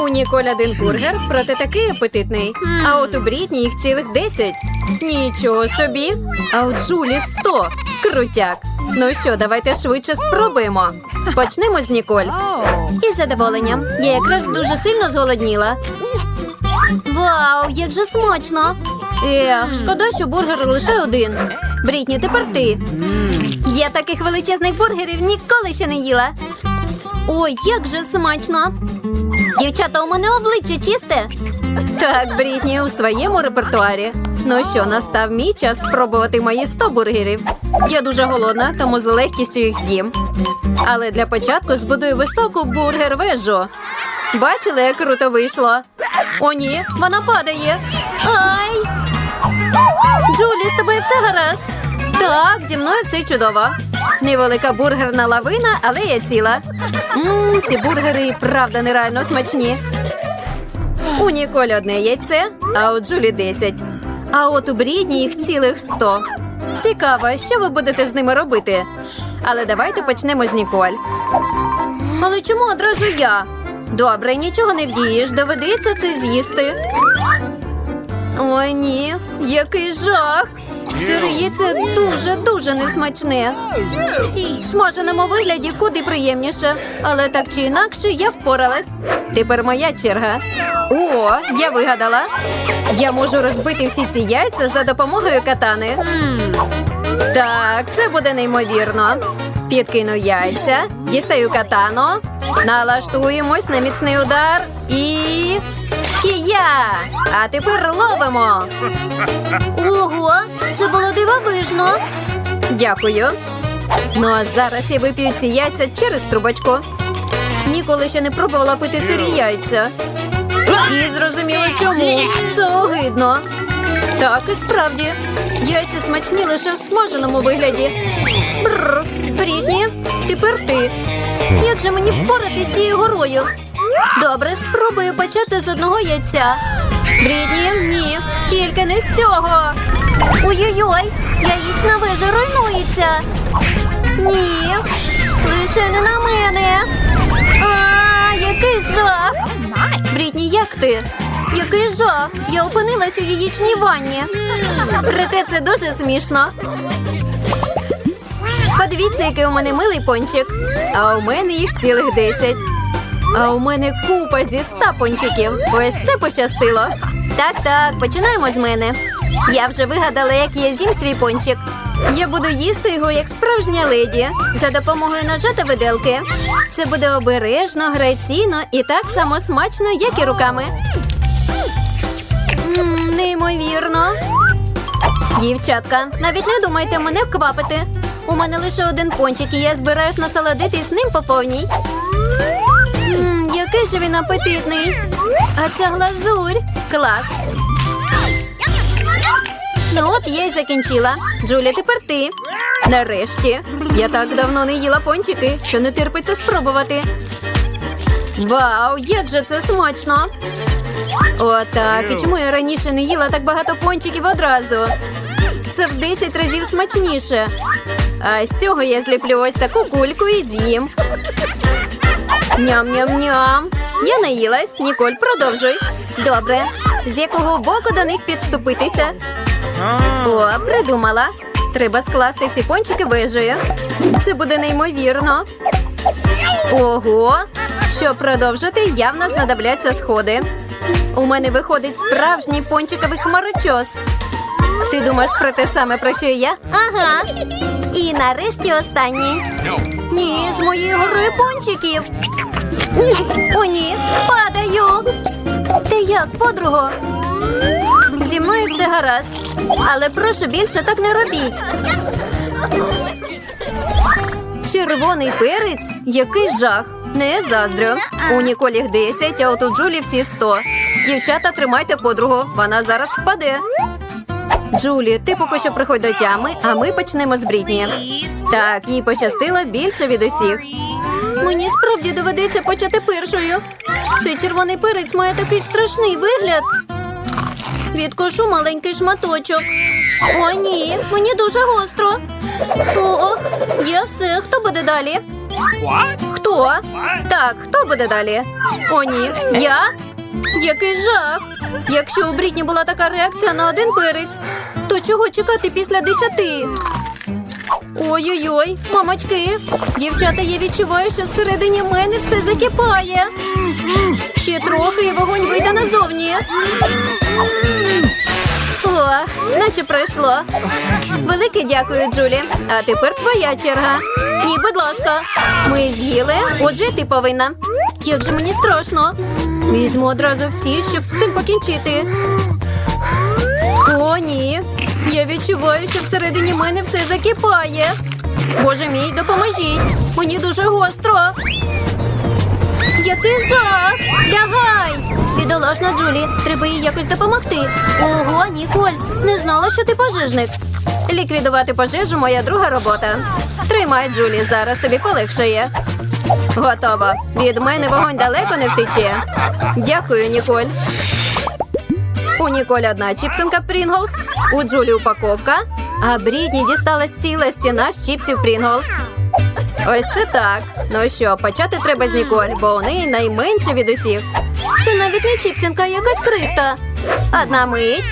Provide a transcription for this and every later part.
У Ніколь один бургер, проте такий апетитний. А от у Брітні їх цілих 10. Нічого собі. А у Джулі 100. Крутяк. Ну що, давайте швидше спробуємо. Почнемо з Ніколь. Із задоволенням. Я якраз дуже сильно зголодніла. Вау, як же смачно! Ех, шкода, що бургер лише один. Брітні, тепер ти. Я таких величезних бургерів ніколи ще не їла. Ой, як же смачно! Дівчата, у мене обличчя чисте. Так, Брітні, у своєму репертуарі. Ну що, настав мій час спробувати мої 100 бургерів. Я дуже голодна, тому з легкістю їх з'їм. Але для початку збудую високу бургер-вежу. Бачили, як круто вийшло? О, ні, вона падає. Ай! Джулі, з тобою все гаразд? Так, зі мною все чудово. Невелика бургерна лавина, але я ціла. Мм, ці бургери правда нереально смачні. У Ніколі одне яйце, а у Джулі 10. А от у Брідні їх цілих 100. Цікаво, що ви будете з ними робити. Але давайте почнемо з Ніколь. Але чому одразу я? Добре, нічого не вдієш, доведеться це з'їсти. Ой, ні, який жах! Сире яйце дуже-дуже несмачне. В смаженому вигляді куди приємніше, але так чи інакше я впоралась. Тепер моя черга. О, я вигадала. Я можу розбити всі ці яйця за допомогою катани. Так, це буде неймовірно. Підкину яйця, дістаю катану, налаштуємось на міцний удар і. Кія! А тепер ловимо. Ого, це було дивовижно. Дякую. Ну а зараз я вип'ю ці яйця через трубочку. Ніколи ще не пробувала пити сирі яйця. І зрозуміла чому. Це огидно. Так, і справді. Яйця смачні лише в смаженому вигляді. Бррр, Брітні, тепер ти. Як же мені впоратись з цією горою? Добре, спробую почати з одного яйця. Брідні, ні, тільки не з цього. Ой-ой-ой, яєчна вежа руйнується. Ні, лише не на мене. А, який жах! Брітні, як ти? Який жах! Я опинилася у яєчній ванні. Проте це дуже смішно. Подивіться, який у мене милий пончик. А у мене їх цілих десять. А у мене купа зі ста пончиків. Ось це пощастило. Так, так, починаємо з мене. Я вже вигадала, як я з'їм свій пончик. Я буду їсти його як справжня леді за допомогою ножа та виделки. Це буде обережно, граційно і так само смачно, як і руками. М, неймовірно. Дівчатка, навіть не думайте мене вквапити. У мене лише один пончик, і я збираюсь насолодитись ним по повній. Який же він апетитний. А ця глазурь. Клас. Ну от я й закінчила. Джуля, тепер ти. Нарешті. Я так давно не їла пончики, що не терпиться спробувати. Вау, як же це смачно! Отак. І чому я раніше не їла так багато пончиків одразу? Це в 10 разів смачніше. А з цього я зліплю ось таку кульку і з'їм. Ням-ням-ням. Я наїлась. Ніколь, продовжуй. Добре. З якого боку до них підступитися? О, придумала. Треба скласти всі пончики вежею. Це буде неймовірно. Ого. Щоб продовжити, явно знадобляться сходи. У мене виходить справжній пончиковий хмарочос. Ти думаєш про те саме, про що я? Ага. І нарешті останній. Ні, з моєї гори пончиків. О, ні, падаю. Ти як, подруго? Зі мною все гаразд. Але прошу більше так не робіть. Червоний перець? Який жах. Не заздрю. У Ніколі їх 10, а от у Джулі всі 100. Дівчата, тримайте подругу. Вона зараз впаде. Джулі, ти поки що приходь до тями, а ми почнемо з Брітні. Так, їй пощастило більше від усіх. Мені справді доведеться почати першою. Цей червоний перець має такий страшний вигляд. Відкошу маленький шматочок. О, ні, мені дуже гостро. О, я все. Хто буде далі? Хто? Так, хто буде далі? О, ні, я? Який жах! Якщо у Брітні була така реакція на один перець, то чого чекати після десяти? Ой-ой-ой, мамочки, дівчата, я відчуваю, що всередині мене все закипає. Ще трохи і вогонь вийде назовні. О, наче пройшло. Велике дякую, Джулі. А тепер твоя черга. Ні, будь ласка. Ми з'їли, отже, ти повинна. Як же мені страшно. Візьму одразу всі, щоб з цим покінчити. О, ні. Я відчуваю, що всередині мене все закипає. Боже мій, допоможіть. Мені дуже гостро. Який жах! Лягай! Бідолашна Джулі, треба їй якось допомогти. Ого, Ніколь, не знала, що ти пожежник. Ліквідувати пожежу моя друга робота. Тримай, Джулі, зараз тобі полегшає. Готово. Від мене вогонь далеко не втече. Дякую, Ніколь. У Ніколь одна чіпсинка Прінглс, у Джулі упаковка, а Брідні дісталась ціла стіна з чіпсів Прінглс. Ось це так. Ну що, почати треба з Ніколь, бо у неї найменше від усіх. Це навіть не чіпсинка, а якась крихта. Одна мить.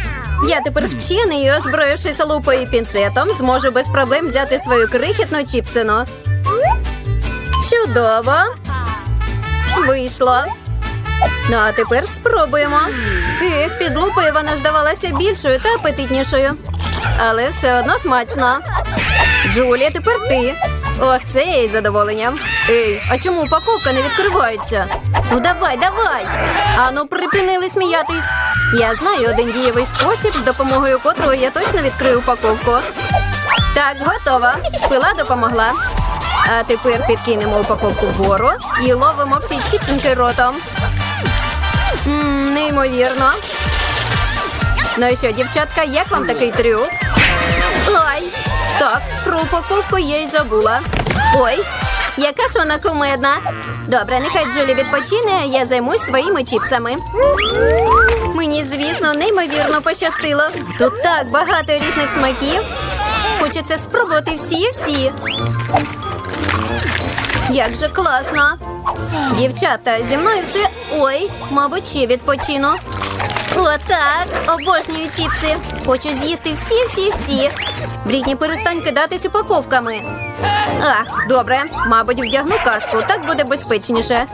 Я тепер вчений і, озброївшись лупою і пінцетом, зможу без проблем взяти свою крихітну чіпсину. Чудово. Вийшло. Ну, а тепер спробуємо. Ех, під лупою вона здавалася більшою та апетитнішою. Але все одно смачно. Джулія, тепер ти. Ох, це я із задоволенням. Ей, а чому упаковка не відкривається? Ну давай, давай. Ану, припинили сміятись. Я знаю один дієвий спосіб, з допомогою котрого я точно відкрию упаковку. Так, готова. Пила допомогла. А тепер підкинемо упаковку вгору і ловимо всі чіпсинки ротом. Ммм, неймовірно. Ну і що, дівчатка, як вам такий трюк? Ой, так, про упаковку я й забула. Ой, яка ж вона кумедна. Добре, нехай Джулі відпочине, а я займусь своїми чіпсами. Мені, звісно, неймовірно пощастило. Тут так багато різних смаків. Хочеться спробувати всі-всі. Як же класно. Дівчата, зі мною все. Ой, мабуть, ще відпочину. Отак, обожнюю чіпси. Хочу з'їсти всі-всі-всі. Брітні, перестань кидатись упаковками. Ах, добре, мабуть, вдягну каску, так буде безпечніше.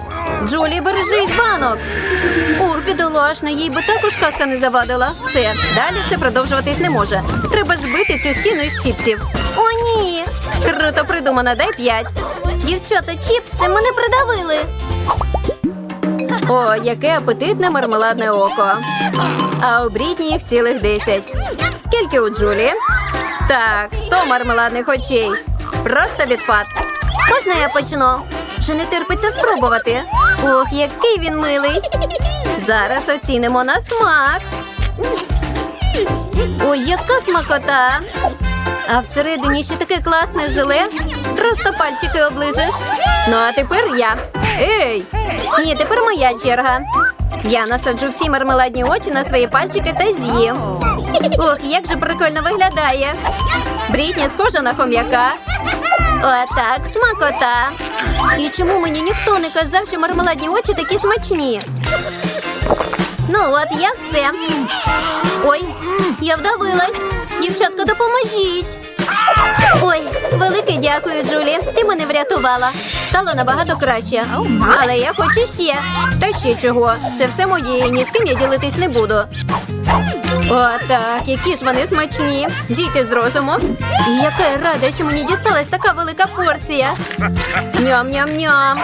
Джулі, бережись банок. Ух, бідолашна, їй би також каска не завадила. Все, далі це продовжуватись не може. Треба збити цю стіну із чіпсів. О, ні! Круто придумано, дай п'ять. Дівчата, чіпси мене придавили. О, яке апетитне мармеладне око. А у Брітні їх цілих десять. Скільки у Джулі? Так, сто мармеладних очей. Просто відпад. Можна я почну? Чи не терпиться спробувати? Ох, який він милий. Зараз оцінимо на смак. Ой, яка смакота! А всередині ще таке класне желе. Просто пальчики оближеш. Ну а тепер я. Ей! Ні, тепер моя черга. Я насаджу всі мармеладні очі на свої пальчики та з'їм. Ох, як же прикольно виглядає. Брітні схожа на хом'яка. Отак, смакота. І чому мені ніхто не казав, що мармеладні очі такі смачні? Ну от я все. Ой, я вдавилась. Дівчатка, допоможіть. Ой, велике дякую, Джулі. Ти мене врятувала. Стало набагато краще. Але я хочу ще. Та ще чого. Це все моє, і ні з ким я ділитись не буду. О, так, які ж вони смачні. Зійти з розуму. І яка я рада, що мені дісталась така велика порція. Ням-ням-ням.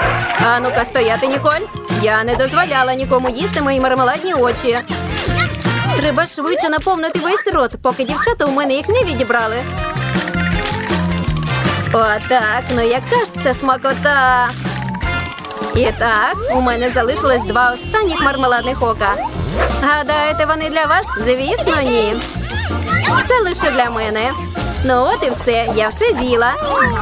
А ну-ка стояти, Ніколь. Я не дозволяла нікому їсти мої мармеладні очі. Треба швидше наповнити весь рот, поки дівчата у мене їх не відібрали. Отак, ну яка ж це смакота. І так, у мене залишилось два останніх мармеладних ока. Гадаєте, вони для вас? Звісно, ні. Все лише для мене. Ну от і все, я все з'їла.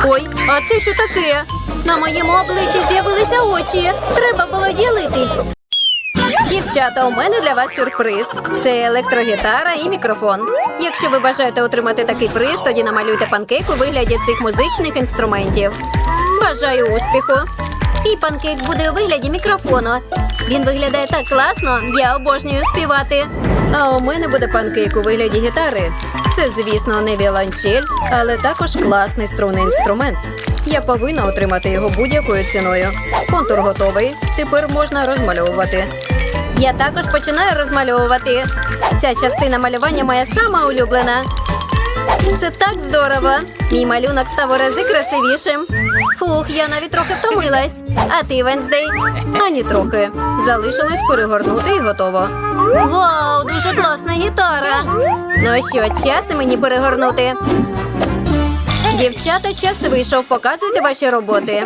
Ой, а це що таке? На моєму обличчі з'явилися очі. Треба було ділитись. Дівчата. У мене для вас сюрприз. Це електрогітара і мікрофон. Якщо ви бажаєте отримати такий приз, тоді намалюйте панкейк у вигляді цих музичних інструментів. Бажаю успіху! І панкейк буде у вигляді мікрофону. Він виглядає так класно, я обожнюю співати. А у мене буде панкейк у вигляді гітари. Це, звісно, не віолончель, але також класний струнний інструмент. Я повинна отримати його будь-якою ціною. Контур готовий. Тепер можна розмальовувати. Я також починаю розмальовувати. Ця частина малювання моя сама улюблена. Це так здорово. Мій малюнок став у рази красивішим. Фух, я навіть трохи втомилась. А ти, Венздей? Ані трохи. Залишилось перегорнути і готово. Вау, дуже класна гітара. Ну що, час мені перегорнути. Дівчата, час вийшов. Показуйте ваші роботи.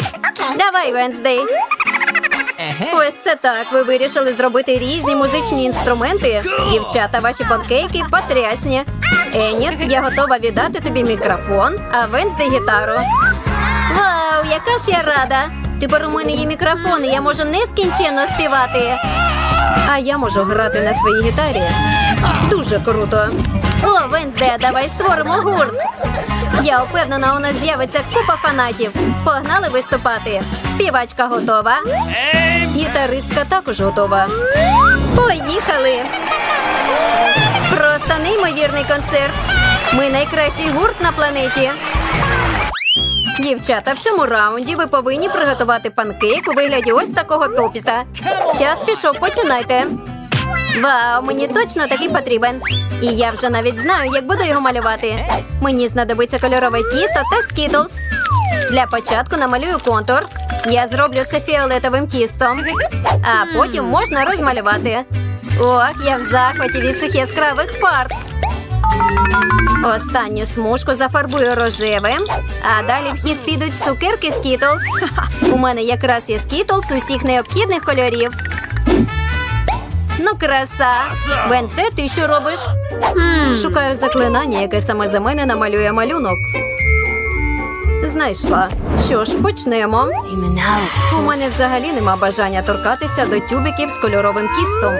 Давай, Венздей. Ось це так. Ви вирішили зробити різні музичні інструменти. Дівчата, ваші панкейки потрясні. Еніт, я готова віддати тобі мікрофон, а Венсдей гітару. Вау, яка ж я рада! Тепер у мене є мікрофон, і я можу нескінченно співати. А я можу грати на своїй гітарі. Дуже круто. О, Венсде, давай створимо гурт. Я впевнена, у нас з'явиться купа фанатів. Погнали виступати. Співачка готова. Гітаристка також готова. Поїхали! Просто неймовірний концерт. Ми найкращий гурт на планеті. Дівчата, в цьому раунді ви повинні приготувати панкейк у вигляді ось такого топіта. Час пішов, починайте. Вау, мені точно такий потрібен. І я вже навіть знаю, як буду його малювати. Мені знадобиться кольорове тісто та скітлз. Для початку намалюю контур. Я зроблю це фіолетовим тістом, а потім можна розмалювати. Ох, я в захваті від цих яскравих фарб. Останню смужку зафарбую рожевим, а далі в хід підуть цукерки Skittles. У мене якраз є Skittles усіх необхідних кольорів. Ну, краса. Венсе, ти що робиш? Шукаю заклинання, яке саме за мене намалює малюнок. Знайшла. Що ж, почнемо. У мене взагалі нема бажання торкатися до тюбиків з кольоровим тістом.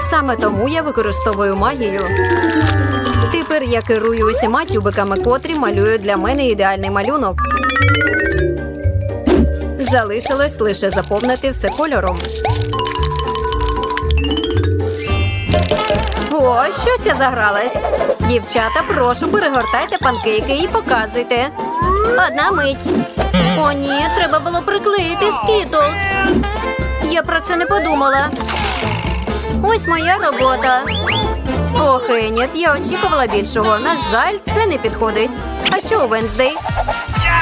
Саме тому я використовую магію. Тепер я керую усіма тюбиками, котрі малюють для мене ідеальний малюнок. Залишилось лише заповнити все кольором. О, щось я загралась. Дівчата, прошу, перегортайте панкейки і показуйте. Одна мить. О, ні, треба було приклеїти скітлз. Я про це не подумала. Ось моя робота. Ох, я очікувала більшого. На жаль, це не підходить. А що у Венздей?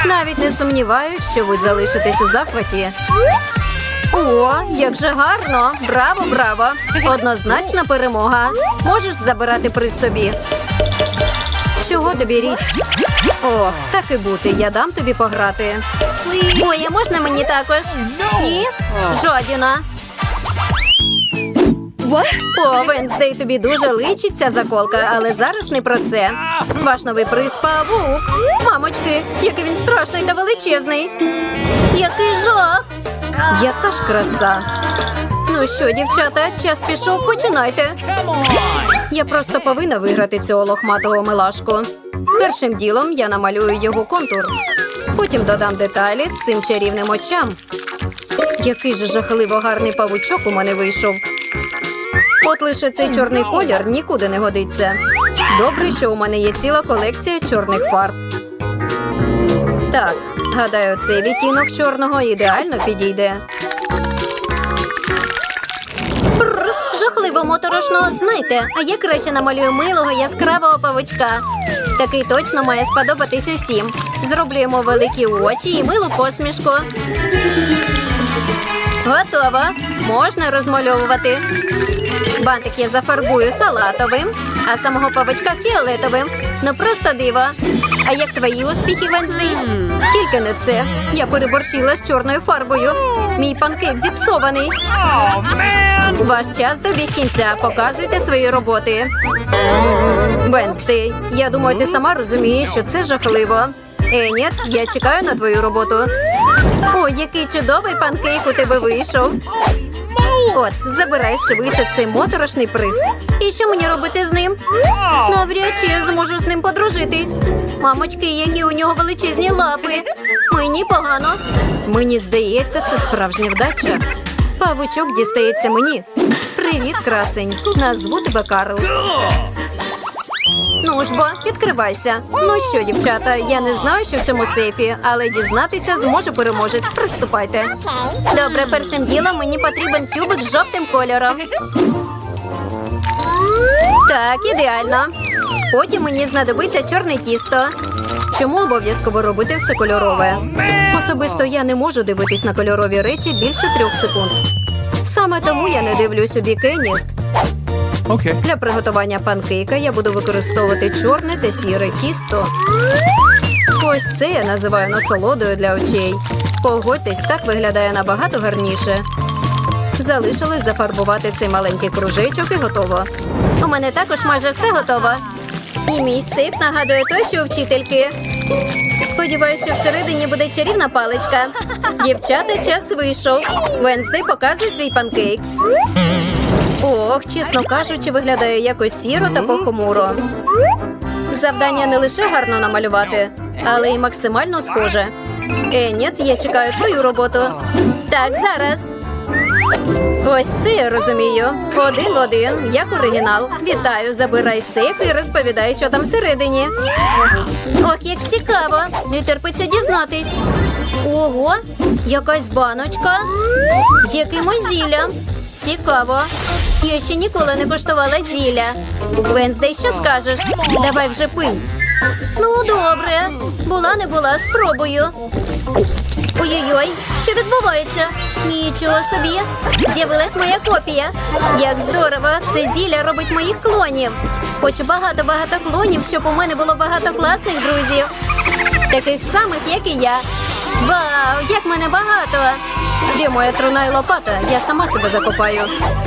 Навіть не сумніваюсь, що ви залишитесь у захваті. О, як же гарно! Браво, браво! Однозначна перемога. Можеш забирати приз собі. Чого тобі річ? О, так і бути, я дам тобі пограти. А можна мені також? Ні? Жодіна. О, Венздей, тобі дуже личить ця заколка, але зараз не про це. Ваш новий приз павук. Мамочки, який він страшний та величезний. Який жах! Яка ж краса. Ну що, дівчата, час пішов, починайте. Я просто повинна виграти цього лохматого милашку. Першим ділом я намалюю його контур. Потім додам деталі цим чарівним очам. Який же жахливо гарний павучок у мене вийшов. От лише цей чорний колір нікуди не годиться. Добре, що у мене є ціла колекція чорних фарб. Так, гадаю, цей відтінок чорного ідеально підійде. Бррр, жахливо моторошно. Знайте, а я краще намалюю милого яскравого павучка. Такий точно має сподобатись усім. Зроблю йому великі очі і милу посмішку. Готово. Можна розмальовувати. Бантик я зафарбую салатовим, а самого павичка фіолетовим. Ну просто диво. А як твої успіхи, Венздей? Тільки не це. Я переборщила з чорною фарбою. Мій панкейк зіпсований. Ваш час добіг кінця. Показуйте свої роботи. Венздей, я думаю, ти сама розумієш, що це жахливо. Еніт, я чекаю на твою роботу. О, який чудовий панкейк у тебе вийшов. От, забирай швидше цей моторошний приз. І що мені робити з ним? Навряд чи я зможу з ним подружитись. Мамочки, які у нього величезні лапи. Мені погано. Мені здається, це справжня вдача. Павучок дістається мені. Привіт, красень. Назву тебе Карл. Ну ж бо, відкривайся. Ну що, дівчата, я не знаю, що в цьому сейфі, але дізнатися зможе переможець. Приступайте. Добре, першим ділом мені потрібен кюбик з жовтим кольором. Так, ідеально. Потім мені знадобиться чорне тісто. Чому обов'язково робити все кольорове? Особисто я не можу дивитись на кольорові речі більше трьох секунд. Саме тому я не дивлюсь у бікені. Okay. Для приготування панкейка я буду використовувати чорне та сіре тісто. Ось це я називаю насолодою для очей. Погодьтесь, так виглядає набагато гарніше. Залишилось зафарбувати цей маленький кружечок і готово. У мене також майже все готово. І мій сип нагадує той, що у вчительки. Сподіваюсь, що всередині буде чарівна паличка. Дівчата, час вийшов. Венздей показує свій панкейк. Ох, чесно кажучи, виглядає якось сіро та похмуро. Завдання не лише гарно намалювати, але й максимально схоже. Еніт, я чекаю твою роботу. Так, зараз. Ось це я розумію. Один в один, як оригінал. Вітаю, забирай сейф і розповідай, що там всередині. Ох, як цікаво! Не терпиться дізнатись. Ого, якась баночка з якимось зіллям. Цікаво. Я ще ніколи не коштувала зілля. Венздей, що скажеш? Давай вже пий. Ну, добре. Була не була, спробую. Ой-ой-ой, що відбувається? Нічого собі. З'явилась моя копія. Як здорово! Це зілля робить моїх клонів. Хочу багато-багато клонів, щоб у мене було багато класних друзів. Таких самих, як і я. Вау, як мене багато! Де моя труна і лопата? Я сама себе закопаю.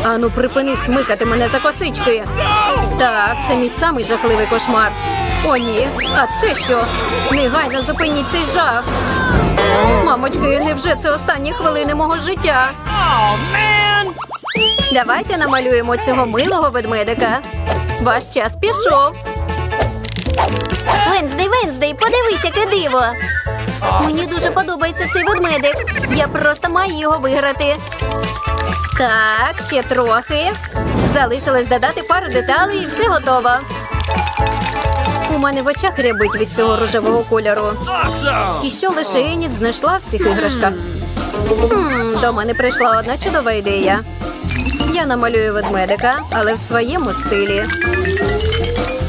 Ану, припини смикати мене за косички. Так, це мій самий жахливий кошмар. О, ні. А це що? Негайно зупиніть цей жах. Мамочки, невже це останні хвилини мого життя? Давайте намалюємо цього милого ведмедика. Ваш час пішов. Венздей, Венздей, подивись, яке диво. Мені дуже подобається цей ведмедик. Я просто маю його виграти. Так, ще трохи. Залишилось додати пару деталей і все готово. У мене в очах рябить від цього рожевого кольору. І що лише Еніт знайшла в цих іграшках. До мене прийшла одна чудова ідея. Я намалюю ведмедика, але в своєму стилі.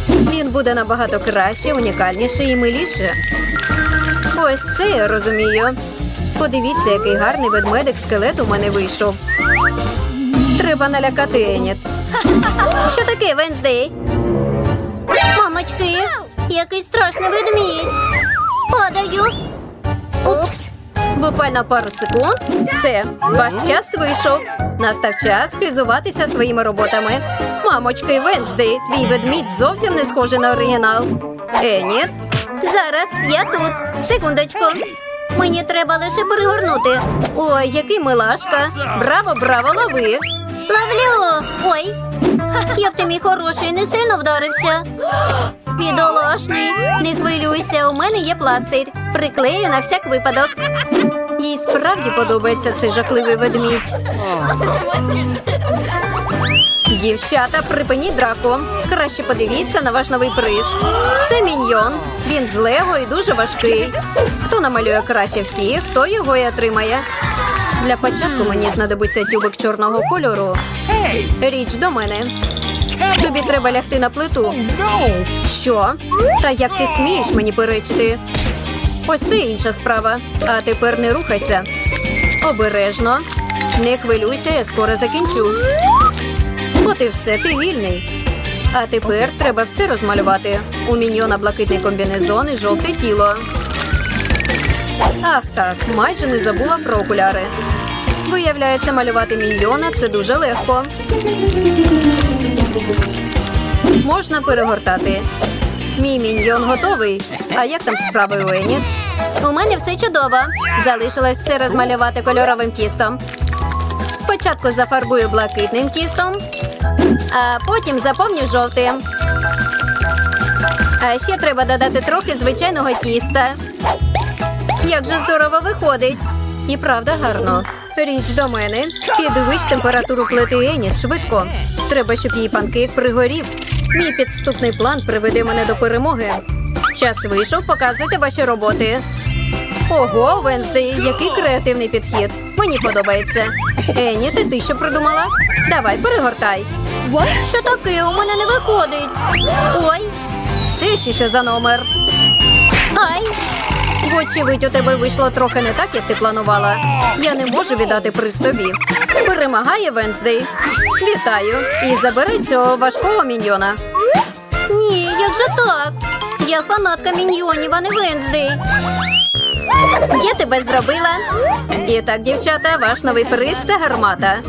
Він буде набагато краще, унікальніше і миліше. Ось це я розумію. Подивіться, який гарний ведмедик скелет у мене вийшов. Треба налякати Еніт. Що таке, Венздей? Мамочки, який страшний ведмідь. Падаю. Упс. Буквально пару секунд. Все, ваш час вийшов. Настав час хизуватися своїми роботами. Мамочки, Венздей, твій ведмідь зовсім не схожий на оригінал. Еніт. Зараз я тут. Секундочку. Мені треба лише перегорнути. Ой, який милашка. Браво, браво, лови. Ловлю. Ой. Як ти мій хороший, не сильно вдарився. Бідолашний, не хвилюйся, у мене є пластир. Приклею на всяк випадок. Їй справді подобається цей жахливий ведмідь. Дівчата, припиніть драку. Краще подивіться на ваш новий приз. Це міньйон. Він з Лего і дуже важкий. Хто намалює краще всіх, хто його і отримає. Для початку мені знадобиться тюбик чорного кольору. Річ до мене. Тобі треба лягти на плиту. Що? Та як ти смієш мені перечити? Ось це інша справа. А тепер не рухайся. Обережно. Не хвилюйся, я скоро закінчу. От і все, ти вільний. А тепер треба все розмалювати. У міньйона блакитний комбінезон і жовте тіло. Ах так, майже не забула про окуляри. Виявляється, малювати міньйона це дуже легко. Можна перегортати. Мій міньйон готовий. А як там справи у Еніт? У мене все чудово. Залишилось все розмалювати кольоровим тістом. Спочатку зафарбую блакитним тістом, а потім заповню жовтим. А ще треба додати трохи звичайного тіста. Як же здорово виходить. І правда гарно. Річ до мене. Підвищ температуру плити Еніт швидко. Треба, щоб її панкейк пригорів. Мій підступний план приведе мене до перемоги. Час вийшов, показуйте ваші роботи. Ого, Венздей, який креативний підхід. Мені подобається. Ені, ти, ти що придумала? Давай, перегортай. Що таке? У мене не виходить. Ой, це ще що за номер? Ай! Вочевидь, у тебе вийшло трохи не так, як ти планувала. Я не можу віддати приз тобі. Перемагає Венздей. Вітаю. І забери цього важкого міньйона. Ні, як же так? Я фанатка міньйонів, а не Венздей. Я тебе зробила. І так, дівчата, ваш новий приз це гармата.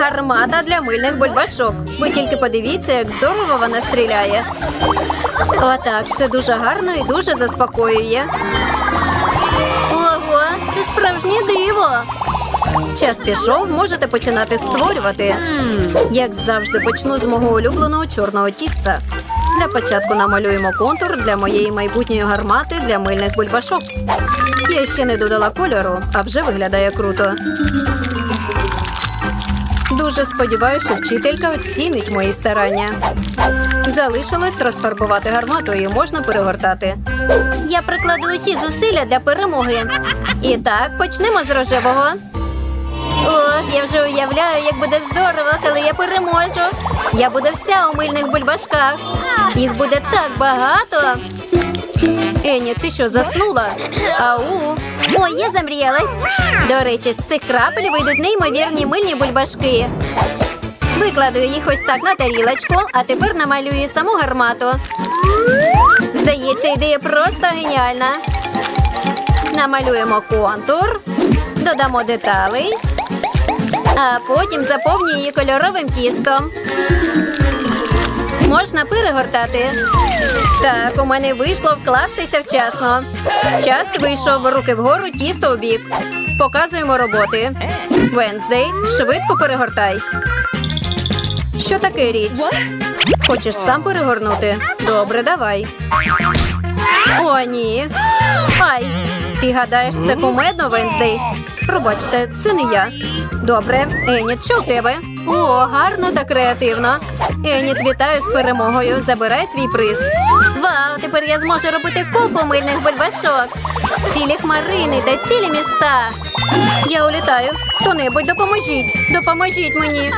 Гармата для мильних бульбашок. Ви тільки подивіться, як здорово вона стріляє. Отак, це дуже гарно і дуже заспокоює. Ого, це справжнє диво. Час пішов, можете починати створювати. Як завжди, почну з мого улюбленого чорного тіста. Для початку намалюємо контур для моєї майбутньої гармати для мильних бульбашок. Я ще не додала кольору, а вже виглядає круто. Дуже сподіваюся, що вчителька оцінить мої старання. Залишилось розфарбувати гармату і можна перегортати. Я прикладу усі зусилля для перемоги. І так, почнемо з рожевого. Ох, я вже уявляю, як буде здорово, коли я переможу. Я буду вся у мильних бульбашках. Їх буде так багато. Ені, ти що, заснула? Ау. Ой, я замріялась. До речі, з цих крапель вийдуть неймовірні мильні бульбашки. Викладу їх ось так на тарілочку, а тепер намалюю саму гармату. Здається, ідея просто геніальна. Намалюємо контур, додамо деталей, а потім заповнюю її кольоровим тістом. Можна перегортати. Так, у мене вийшло вкластися вчасно. Час вийшов руки вгору, тісто у бік. Показуємо роботи. Венздей, швидко перегортай. Що таке річ? Хочеш сам перегорнути? Добре, давай. О, ні. Ай, ти гадаєш, це кумедно, Венздей? Пробачте, це не я. Добре, Еніт, що у тебе? О, гарно та креативно. Еніт, вітаю з перемогою. Забирай свій приз. Вау, тепер я зможу робити купу мильних бульбашок. Цілі хмарини та цілі міста. Я улітаю. Хто-небудь допоможіть. Допоможіть мені.